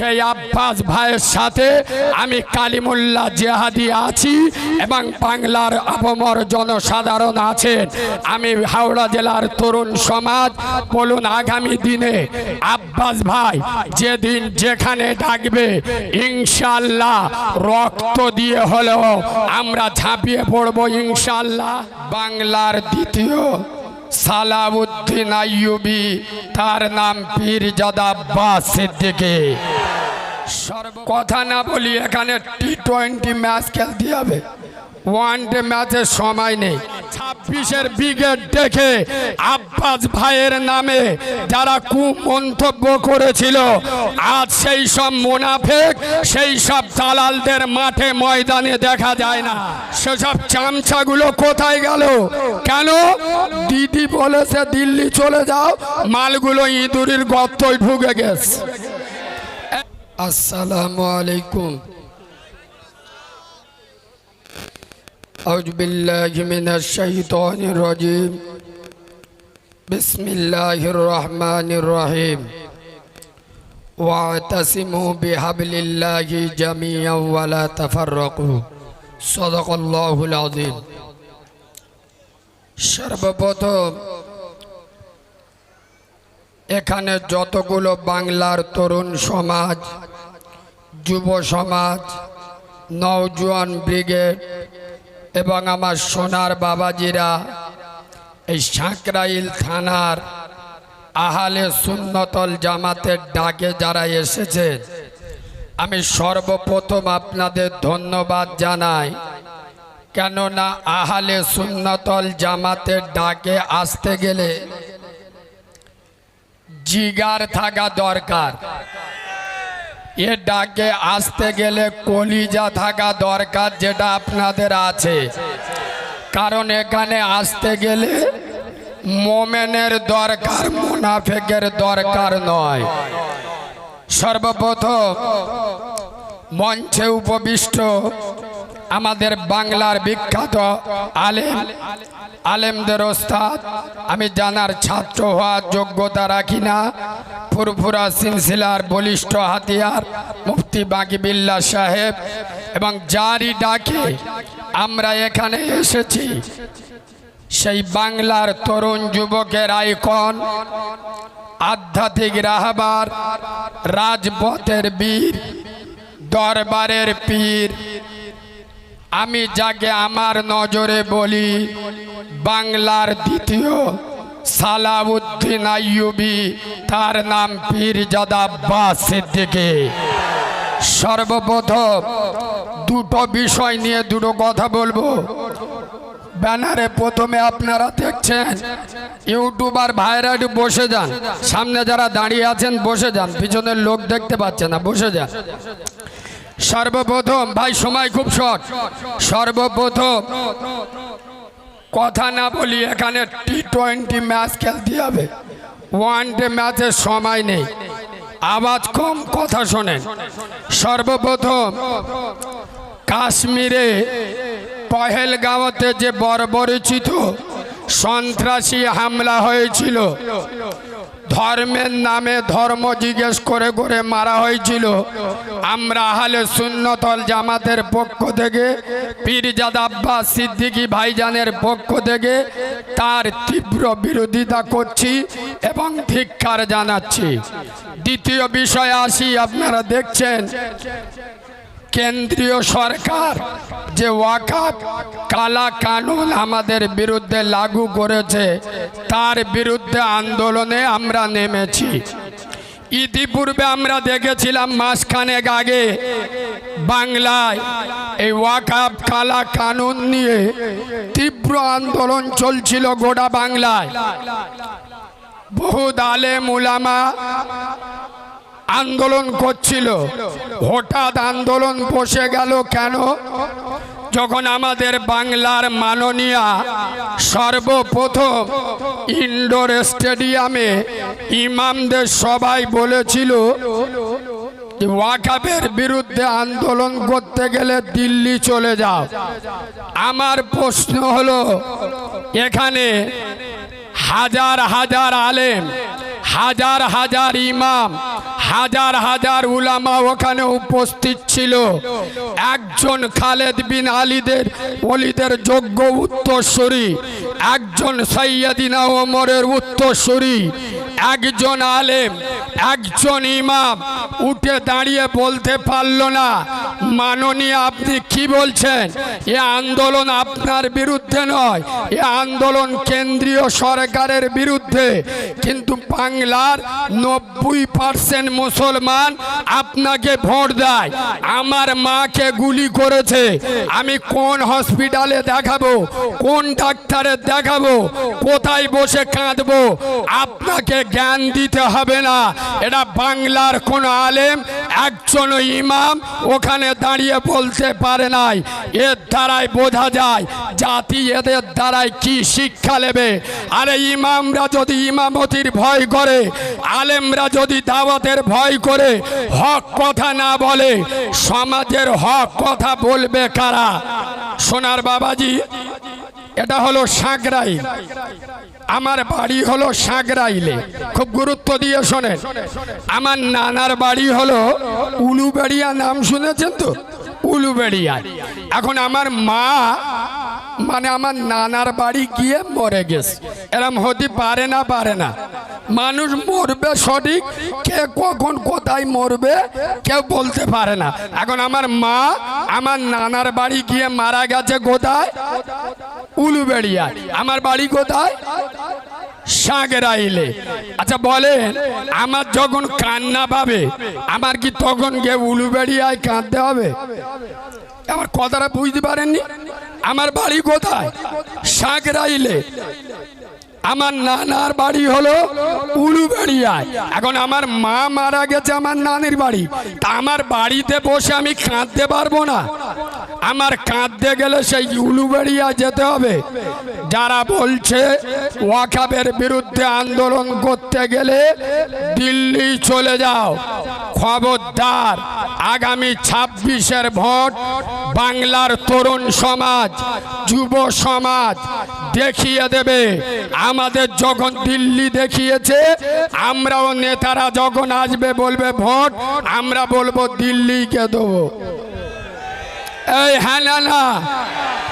সেই আব্বাস ভাইয়ের সাথে আমি কালিমুল্লাহ জেহাদি আছি এবং বাংলার আবমর জনসাধারণ আছেন। আমি হাওড়া জেলার তরুণ সমাজ, বলুন আগামী দিনে আব্বাস ভাই যেদিন যেখানে ডাকবে ইনশাল্লাহ রক্ত দিয়ে হলেও আমরা ঝাঁপিয়ে পড়ব ইনশাল্লাহ বাংলার দ্বিতীয় সালাউদ্দিন আইয়ুবি, তার নাম পীরজাদা আব্বাস সিদ্দিকে। কথা না বলি এখানে টি টোয়েন্টি ম্যাচ খেলতে হবে। ওয়ান ডে ম্যাচের সময় নেই। ছাব্বিশের ব্রিগেড দেখে আব্বাস ভাইয়ের নামে যারা কু কুমন্তব্য করেছিল, আজ সেই সব মুনাফেক, সেই সব দালালদের মাঠে ময়দানে দেখা যায় না। সেসব চামচাগুলো কোথায় গেল? কেন? দিদি বলেছে, দিল্লি চলে যাও, মালগুলো ইঁদুরির গর্তই ঢুকে গেছে। আসসালামু আলাইকুম। أعوذ بالله من الشيطان الرجيم بسم الله الرحمن الرحيم واعتصموا بحبل الله جميعا ولا تفرقوا صدق الله العظيم সর্বপ্রথম এখানে যতগুলো বাংলার তরুণ সমাজ যুব সমাজ নওজোয়ান ব্রিগেড এবং আমার সোনার বাবাজিরা এই সাঁকরাইল থানার আহালে সুন্নতল জামাতের ডাকে যারা এসেছেন আমি সর্বপ্রথম আপনাদের ধন্যবাদ জানাই। কেননা আহালে সুন্নতল জামাতের ডাকে আসতে গেলে জিগার থাকা দরকার। এ ডাকে আসতে গেলে কলিজা থাকা দরকার যেটা আপনাদের আছে। কারণ এখানে আসতে গেলে মোমেনের দরকার, মুনাফেকের দরকার নয়। সর্বপ্রথম মঞ্চে উপবিষ্ট আমাদের বাংলার বিখ্যাত আলেম। আলেমদের ওস্তাদ, আমি জানার ছাত্র হওয়ার যোগ্যতা রাখি না। ফুরফুরা সিলসিলার বলিষ্ঠ হাতিয়ার মুফতি বাকিবিল্লা সাহেব এবং যারই ডাকে আমরা এখানে এসেছি, সেই বাংলার তরুণ যুবকের আইকন, আধ্যাত্মিক রাহাবার, রাজপথের বীর, দরবারের পীর। আমি যাকে আমার নজরে বলি, বাংলার দ্বিতীয় সালাউদ্দিন আইয়ুবি, তার নাম পীরজাদা আব্বাস সিদ্দিকী। সর্বপ্রথম দুটো বিষয় নিয়ে দুটো কথা বলব। ব্যানারে প্রথমে আপনারা দেখছেন, ইউটিউবার ভাইরা একটু বসে যান। সামনে যারা দাঁড়িয়ে আছেন, বসে যান। পিছনের লোক দেখতে পাচ্ছে না, বসে যান। সর্বপ্রথম, ভাই, সময় খুব শর্ট। সর্বপ্রথম কথা না বলি এখানে টি টোয়েন্টি ম্যাচ খেলতে হবে। ওয়ান ডে ম্যাচের সময় নেই। আওয়াজ কম, কথা শোনেন। সর্বপ্রথম কাশ্মীরে পহেলগাঁওতে যে বর্বরিচিত সন্ত্রাসী হামলা হয়েছিল ধর্মের নামে ধর্ম জিজ্ঞেস করে করে মারা হয়েছিল। আমরা আহলে শূন্যতল জামাতের পক্ষ থেকে, পীরজাদ আব্বাস সিদ্দিকী ভাইজানের পক্ষ থেকে তার তীব্র বিরোধিতা করছি এবং ধিক্ষার জানাচ্ছি। দ্বিতীয় বিষয়ে আসি, আপনারা দেখছেন কেন্দ্রীয় সরকার যে ওয়াকাপ কালা কানুন আমাদের বিরুদ্ধে লাগু করেছে, তার বিরুদ্ধে আন্দোলনে আমরা নেমেছি। ইতিপূর্বে আমরা দেখেছিলাম মাসখানেক আগে বাংলায় এই ওয়াকাপ কালা কানুন নিয়ে তীব্র আন্দোলন চলছিল গোটা বাংলায়। বহু দালে মুলামা আন্দোলন করছিল। হঠাৎ আন্দোলন বসে গেল কেন? যখন আমাদের বাংলার মাননীয়া সর্বপ্রথম ইনডোর স্টেডিয়ামে ইমামদের সবাই বলেছিল ওয়াকাবের বিরুদ্ধে আন্দোলন করতে গেলে দিল্লি চলে যাও। আমার প্রশ্ন হলো, এখানে হাজার হাজার আলেম, হাজার হাজার ইমাম হাজার হাজার উলামা ওখানে উপস্থিত ছিল। একজন খালেদ বিন আলীদের অলিদের যোগ্য উত্তরসূরি, একজন সৈয়দিনা ওমরের উত্তরসূরি একজন আলেম, একজন ইমাম, উঠে দাঁড়িয়ে বলতে পারল না। মাননীয়, আপনি কি বলছেন? এ আন্দোলন আপনার বিরুদ্ধে নয়, এ আন্দোলন কেন্দ্রীয় সরকারের বিরুদ্ধে। কিন্তু বাংলার নব্বই পার্সেন্ট মুসলমান আপনাকে ভোট দেয়। আমার মাকে গুলি করেছে। আমি কোন হসপিটালে দেখাবো, কোন ডাক্তারের দেখাবো, কোথায় বসে কাঁদবো? আপনাকে জ্ঞান দিতে হবে না। এটা বাংলার কোন আলেম একজন ইমাম ওখানে দাঁড়িয়ে বলতে পারে নাই। এর দ্বারাই বোঝা যায় জাতি এদের দ্বারাই কি শিক্ষা নেবে। আরে ইমামরা যদি ইমামতির ভয় করে, আলেমরা যদি দাওয়াতের ভয় করে, হক কথা না বলে, সমাজের হক কথা বলবে কারা? সোনার বাবাজি, এটা হলো সাঁকরাই আমার বাড়ি হলো সাঁকরাইলে খুব গুরুত্ব দিয়ে শোনেন। আমার নানার বাড়ি হলো উলুবেড়িয়া, নাম শুনেছেন তো? উলুবেড়িয়া। এখন আমার মা মানে আমার নানার বাড়ি গিয়ে মরে গেছে। এরম হতে পারে না পারে না। মানুষ মরবে সঠিক? কে কখন কোথায় মরবে? কেউ বলতে পারে না। এখন আমার মা আমার নানার বাড়ি গিয়ে মারা গেছে কোথায়? উলুবেড়িয়ায় আমার বাড়ি কোথায়? সাগরাইলে। আচ্ছা বলেন, আমার যখন কান্না পাবে, আমার কি তখন গিয়ে উলুবেড়িয়ায় কাঁদতে হবে? আমার কথাটা বুঝতে পারেননি? আমার বাড়ি কোথায়? সাগরাইলে। আমার নানার বাড়ি হলো উলুবেড়িয়ায় এখন আমার মা মারা গেছে আমার নানির বাড়ি। তা আমার বাড়িতে বসে আমি কাঁদতে পারব না। আমার কাঁদতে গেলে সেই উলুবেড়িয়া যেতে হবে। যারা বলছে ওয়াকাবের বিরুদ্ধে আন্দোলন করতে গেলে দিল্লি চলে যাও। খবরদার, আগামী ছাব্বিশের ভোট বাংলার তরুণ সমাজ, যুব সমাজ দেখিয়ে দেবে। আমাদের যখন দিল্লি দেখিয়েছে, আমরাও নেতারা যখন আসবে বলবে, ভোট, আমরা বলব দিল্লিকে দেবো। এই হ্যাঁ না না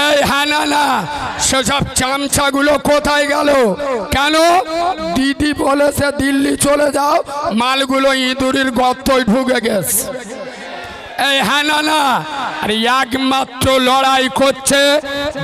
এই হ্যাঁ না না সেসব চামচাগুলো কোথায় গেল? কেন? দিদি বলেছে দিল্লি চলে যাও, মালগুলো ইঁদুরির গর্তই ঢুকে গেছে। এই হ্যাঁ না। আর একমাত্র লড়াই করছে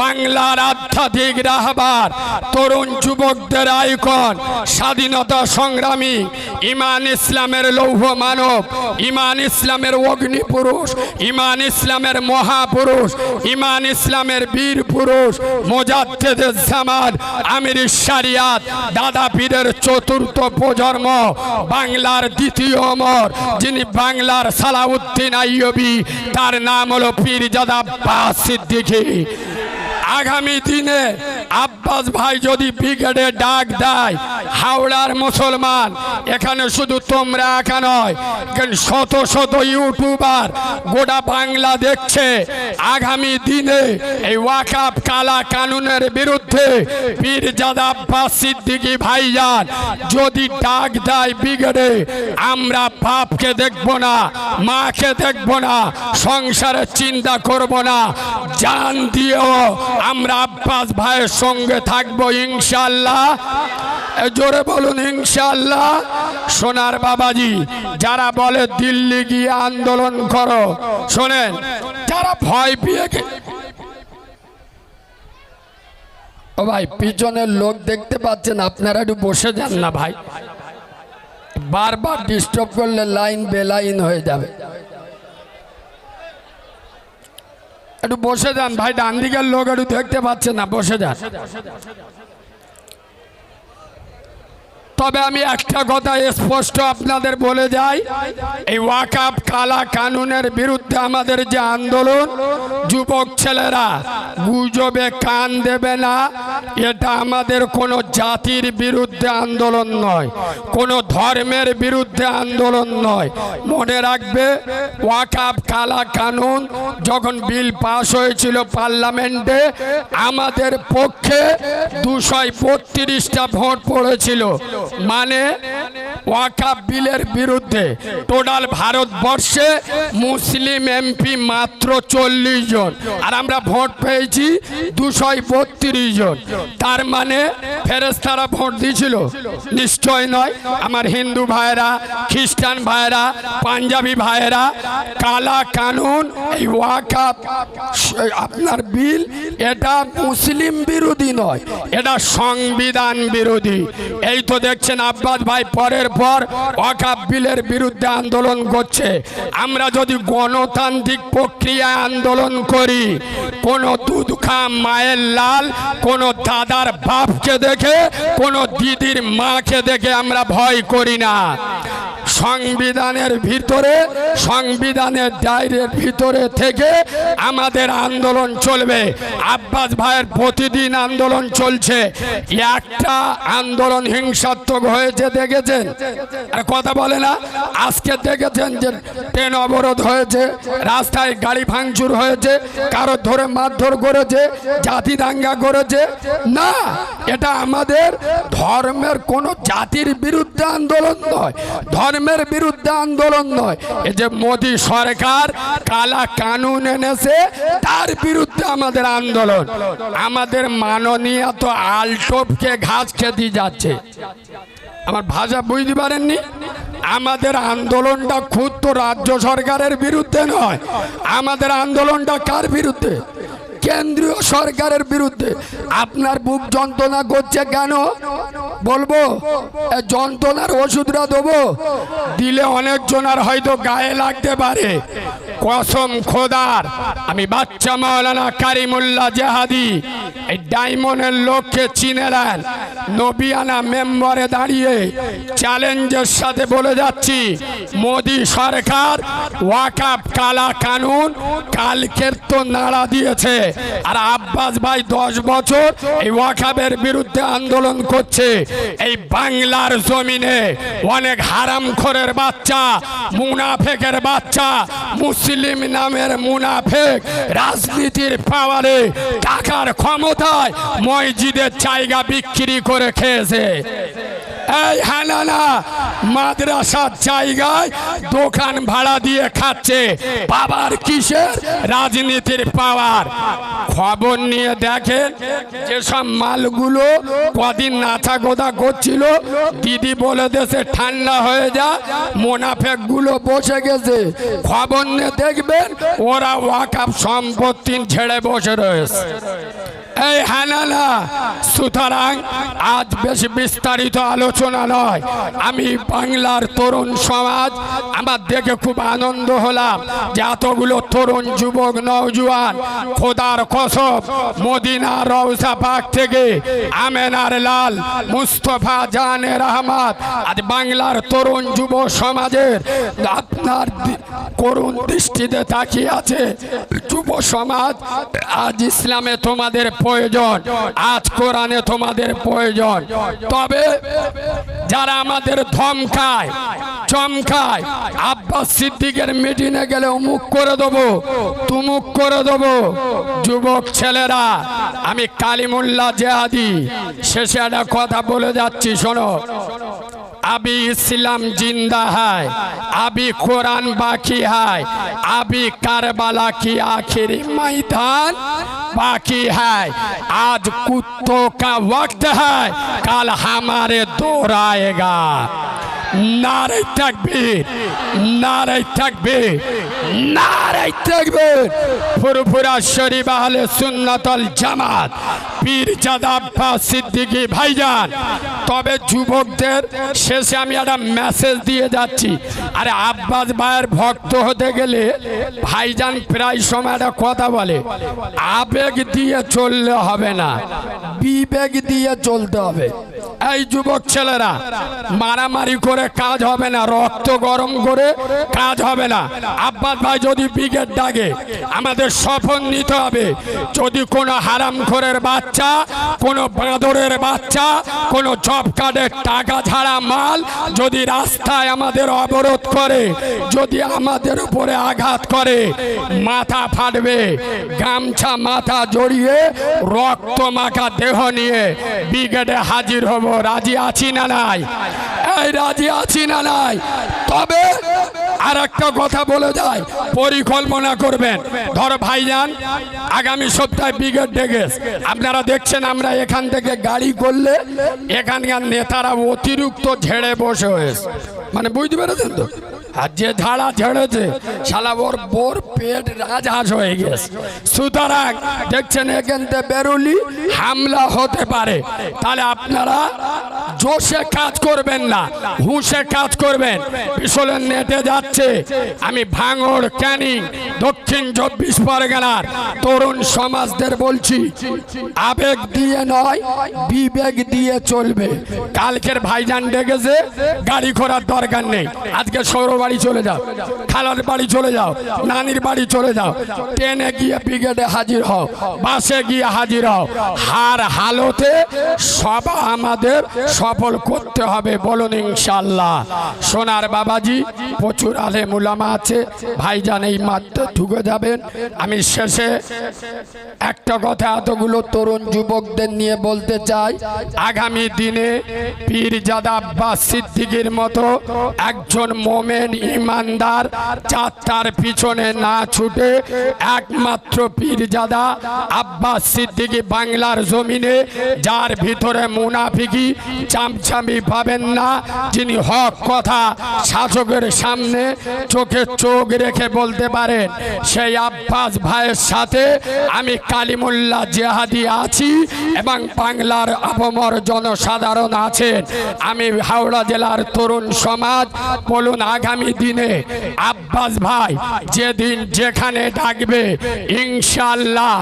বাংলার আধ্যাত্মিক রাহবার তরুণ যুবকদের আইকন, স্বাধীনতা সংগ্রামী, ইমান ইসলামের লৌহ মানব, ইমান ইসলামের অগ্নি পুরুষ, ইমান ইসলামের মহাপুরুষ, ইমান ইসলামের বীর পুরুষ মোজাদ্দেদের জামান আমির শারিয়াত, দাদা পীরের চতুর্থ প্রজন্ম, বাংলার দ্বিতীয় অমর, যিনি বাংলার সালাউদ্দিন আইয়বি তার নাম হলো পীরজাদা বা সিদ্দিকী আগামী দিনে আব্বাস ভাই যদি ব্রিগেডে ডাক দেয়, হাওড়ার মুসলমান, এখানে শুধু তোমরা একা নয় শত শত ইউটিউবার গোটা বাংলা দেখছে, আগামী দিনে এই ওয়াকাপ কালা কানুনের বিরুদ্ধে পীরজাদা আব্বাস সিদ্দিকী ভাইজান যদি ডাক দেয় ব্রিগেডে, আমরা বাপকে দেখব না, মাকে দেখব না, সংসারের চিন্তা করব না, জান দিয়েও আমরা আব্বাস ভাইয়ের সঙ্গে থাকব ইনশাল্লাহ জোরে বলুন ইনশাল্লাহ সোনার বাবাজি, যারা বলে দিল্লি গিয়ে আন্দোলন করো, শোনেন, যারা ভয় পেয়ে ও ভাই, পিছনের লোক দেখতে পাচ্ছেন, আপনারা একটু বসে যান না ভাই। বারবার ডিস্টার্ব করলে লাইন বেলাইন হয়ে যাবে। একটু বসে যান। ভাই ডান দিকের লোক একটু দেখতে পাচ্ছে না। বসে যান। তবে আমি একটা কথা স্পষ্ট আপনাদের বলে যাই। এই ওয়াকাপ কালা কানুনের বিরুদ্ধে আমাদের যে আন্দোলন, যুবক ছেলেরা, গুজবে কান দেবে না। এটা আমাদের কোনো জাতির বিরুদ্ধে আন্দোলন নয়, কোনো ধর্মের বিরুদ্ধে আন্দোলন নয়। মনে রাখবে ওয়াকাপ কালা কানুন যখন বিল পাশ হয়েছিল পার্লামেন্টে, আমাদের পক্ষে দুশো বত্রিশটা ভোট পড়েছিল। মানে ওয়াকাপ বিলের বিরুদ্ধে টোটাল ভারতবর্ষে মুসলিম এমপি মাত্র চল্লিশ জন। আর আমরা ভোট পেয়েছি দুশো বত্রিশ জন। তার মানে ফেরেস্তারা ভোট দিয়েছিল। নিশ্চয় নয়। আমার হিন্দু ভাইরা খ্রিস্টান ভাইরা পাঞ্জাবি ভাইরা কালা কানুন, এই ওয়াকাপ আপনার বিল, এটা মুসলিম বিরোধী নয়। এটা সংবিধান বিরোধী। এই তো দেখছেন আব্বাস ভাই পরের পর ওয়াকাপ বিলের বিরুদ্ধে আন্দোলন করছে। আমরা যদি গণতান্ত্রিক প্রক্রিয়ায় আন্দোলন করি, কোনো দুধ খা মায়ের লাল, কোনো দাদার বাপকে দেখে, কোনো দিদির মাকে দেখে আমরা ভয় করি না। সংবিধানের ভিতরে, সংবিধানের দায়ের ভিতরে থেকে আমাদের আন্দোলন চলবে। আব্বাস ভাইয়ের প্রতিদিন আন্দোলন চলছে। একটা আন্দোলন হিংসাত্মক হয়েছে, দেখেছেন? আর কথা বলে না, আজকে দেখেছেন যে ট্রেন অবরোধ হয়েছে, রাস্তায় গাড়ি ভাঙচুর হয়েছে, কারও ধরে মারধর করেছে, জাতি দাঙ্গা করেছে। না, এটা আমাদের ধর্মের কোনো জাতির বিরুদ্ধে আন্দোলন নয়। ধর্মের বিরুদ্ধে আন্দোলন নয়। এই যে মোদী সরকার কালা কানুন এনেছে, তার বিরুদ্ধে আমাদের আন্দোলন। আমাদের মাননীয় তো আলটোপকে ঘাস খেতে যাচ্ছে। আমার ভাষা বুঝতে পারেননি? আমাদের আন্দোলনটা তো রাজ্য সরকারের বিরুদ্ধে নয়। আমাদের আন্দোলনটা কার বিরুদ্ধে? কেন্দ্রীয় সরকারের বিরুদ্ধে আপনার বুক যন্ত্রণা করছে কেন? বলব যন্ত্রণার ওষুধরা দেবো। দিলে অনেকজন আর হয়তো গায়ে লাগতে পারে। কসম খোদার। আমি বাচ্চা মাওলানা কারিমুল্লাহ জাহাদি, এই ডায়মন্ডের লোককে চিনে নেন। নবিয়ানা মেম্বারে দাঁড়িয়ে চ্যালেঞ্জের সাথে বলে যাচ্ছি, মোদি সরকার ওয়াকাপ কালা কানুন কালকের তো নাড়া দিয়েছে। আর আব্বাস ভাই দশ বছর এই ওয়াকাবের বিরুদ্ধে আন্দোলন করছে। এই বাংলার জমিনে অনেক হারাম হারামখোরের বাচ্চা, মুনাফেকের বাচ্চা মুসলিম নামের মুনাফেক রাজনীতির পাওয়ারে টাকার ক্ষমতায় মসজিদের জায়গা বিক্রি করে খেয়েছে। এই হানানা, মাদ্রাসার জায়গায় দোকান ভাড়া দিয়ে খাচ্ছে। বাবার কিসের? রাজনীতির পাওয়ার। খবর নিয়ে দেখেন, যেসব মালগুলো কদিন নাচা গোদা করছিল, দিদি বলে দেশে ঠান্ডা হয়ে যা মোনাফেকগুলো বসে গেছে। খবর নিয়ে দেখবেন, ওরা ওয়াকাপ সম্পত্তি ছেড়ে বসে রয়েছে। এই হানানা, সুতরাং আজ বেশ বিস্তারিত আলোচনা নয়। আমি বাংলার তরুণ সমাজ, আমার দেখে খুব আনন্দ হলাম যে এতগুলো তরুণ যুবক, নওজুয়ান, খোদার কসব, মদিনা রওসা পাক থেকে আমেনার লাল, মুস্তফা জানের আহমদ আজ বাংলার তরুণ যুব সমাজের আপনার করুণ দৃষ্টিতে তাকিয়ে আছে। যুব সমাজ, আজ ইসলামে তোমাদের প্রয়োজন, আজ কোরআনে তোমাদের প্রয়োজন। তবে যারা আমাদের ধমকায়, চমকায়, আব্বাস সিদ্দিকের মিটিংয়ে গেলে অমুক করে দেবো, তুমুক করে দেবো। যুবক ছেলেরা, আমি কালিমুল্লাহ জেহাদি, শেষে একটা কথা বলে যাচ্ছি, শোনো। अभी इस्लाम जिंदा है अभी कुरान बाकी है अभी करबला की आखिरी मैदान बाकी है आज कुत्तों का वक्त है कल हमारे दौर आएगा নারে থাকবে নারে থাকবে নারে থাকবে। ফুরফুরা শরীফ আহলে সুন্নাতল জামাত পীরজাদা আব্বাস সিদ্দিকি ভাইজান। তবে যুবকদের শেষে আমি একটা মেসেজ দিয়ে যাচ্ছি। আরে আব্বাস ভাইয়ের ভক্ত হতে গেলে ভাইজান প্রায় সময় একটা কথা বলে, আবেগ দিয়ে চললে হবে না, বিবেক দিয়ে চলতে হবে। এই যুবক ছেলেরা, মারামারি করে কাজ হবে না, রক্ত গরম করে কাজ হবে না। আব্বাস ভাই যদি ব্রিগেড ডাকে, আমাদের শপথ নিতে হবে। যদি কোনো হারাম খোরের বাচ্চা, কোনো বাঁদরের বাচ্চা, কোনো জব কার্ডের টাকা ছাড়া মাল যদি রাস্তায় আমাদের অবরোধ করে, যদি আমাদের উপরে আঘাত করে, মাথা ফাটবে, গামছা মাথা জড়িয়ে, রক্ত মাখা দেহ নিয়ে ব্রিগেডে হাজির হব। রাজি আছি না নাই? এই রাজি আছি না নাই। তবে আর একটা কথা বলে যায়, পরিকল্পনা করবেন। ধর ভাইজান, আগামী সপ্তাহে ব্রিগেড ডেগে আপনারা দেখছেন আমরা এখান থেকে গাড়ি করলে এখানকার নেতারা অতিরিক্ত ঝেড়ে বসে হয়েছে। মানে বুঝতে পেরেছেন তো? আর যে ঝাড়া ঝেড়েছে, শালা ওর বোর পেট রাজহাঁস হয়ে গেছে। সুতরাং দেখছেন এখান থেকে বেরোলি হামলা হতে পারে। তাহলে আপনারা জোশে কাজ করবেন না, হুঁশে কাজ করবেন। পিছলের নেটে যাচ্ছে, আমি ভাঙড়, ক্যানিং, দক্ষিণ চব্বিশ পরগনার তরুণ সমাজদের বলছি, আবেগ দিয়ে নয়, বিবেক দিয়ে চলবে। কালকের ভাইজান ডেকেছে, গাড়ি ঘোড়ার দরকার নেই। আজকে সৌর বাড়ি চলে যাও। খালার বাড়ি চলে যাও। নানির বাড়ি চলে যাও। ট্রেনে গিয়ে ব্রিগেডে হাজির হও। বাসে গিয়ে হাজির হও। হার হালতে সব আমাদের সফল করতে হবে বলুন ইনশাল্লাহ সোনার বাবাজি, প্রচুর আলে মুলামা আছে। ভাইজান এই মাত্র ঢুকে যাবেন। আমি শেষে একটা কথা এতগুলো তরুণ যুবকদের নিয়ে বলতে চাই। আগামী দিনে পীরজাদা আব্বাস সিদ্দিকির মতো একজন মোমেন ইমানদার চারটার পিছনে না ছুটে একমাত্র পীরজাদা আব্বাস সিদ্দিকি বাংলার জমিনে, যার ভিতরে মুনাফিকি চামচামি পাবেন না, যিনি হক কথা শাসকের সামনে চোখে চোখ রেখে বলতে পারেন, সেই আব্বাস ভাইয়ের সাথে আমি কালিমুল্লাহ জেহাদি আছি এবং বাংলার আপমর জনসাধারণ আছেন। আমি হাওড়া জেলার তরুণ সমাজ, বলুন আগামী দিনে আব্বাস ভাই যেদিন যেখানে ডাকবে ইনশাল্লাহ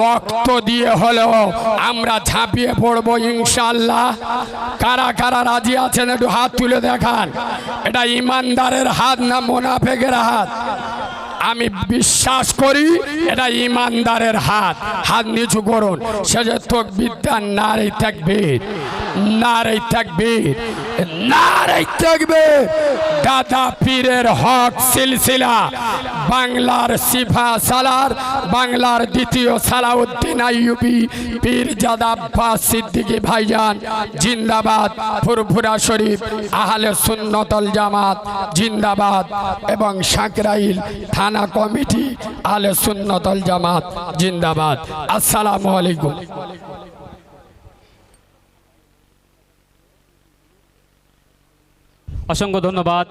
রক্ত দিয়ে হলেও আমরা ঝাঁপিয়ে পড়ব ইনশাল্লাহ কারা কারা রাজি আছেন একটু হাত তুলে দেখান। এটা ইমানদারের হাত না মোনাফেকের হাত? আমি বিশ্বাস করি এটা ইমানদারের হাত। হাত নিচু করুন। সে যে তোক বিদ্যা নারী থাকবে নারী থাকবে নারী থাকবে দাদা পীরের হক সিলসিলা, বাংলার সিফা সালার, বাংলার দ্বিতীয় সালাউদ্দিন আইয়ুবি পীর জাদা সিদ্দিকী ভাইজান, জিন্দাবাদ, ফুরফুরা শরীফ, আহলে সুন্নতল জামাত, জিন্দাবাদ এবং সাঁকরাইল থানা কমিটি আলে সুন্নতল জামাত জিন্দাবাদ। আসসালামু আলাইকুম। অসংখ্য ধন্যবাদ।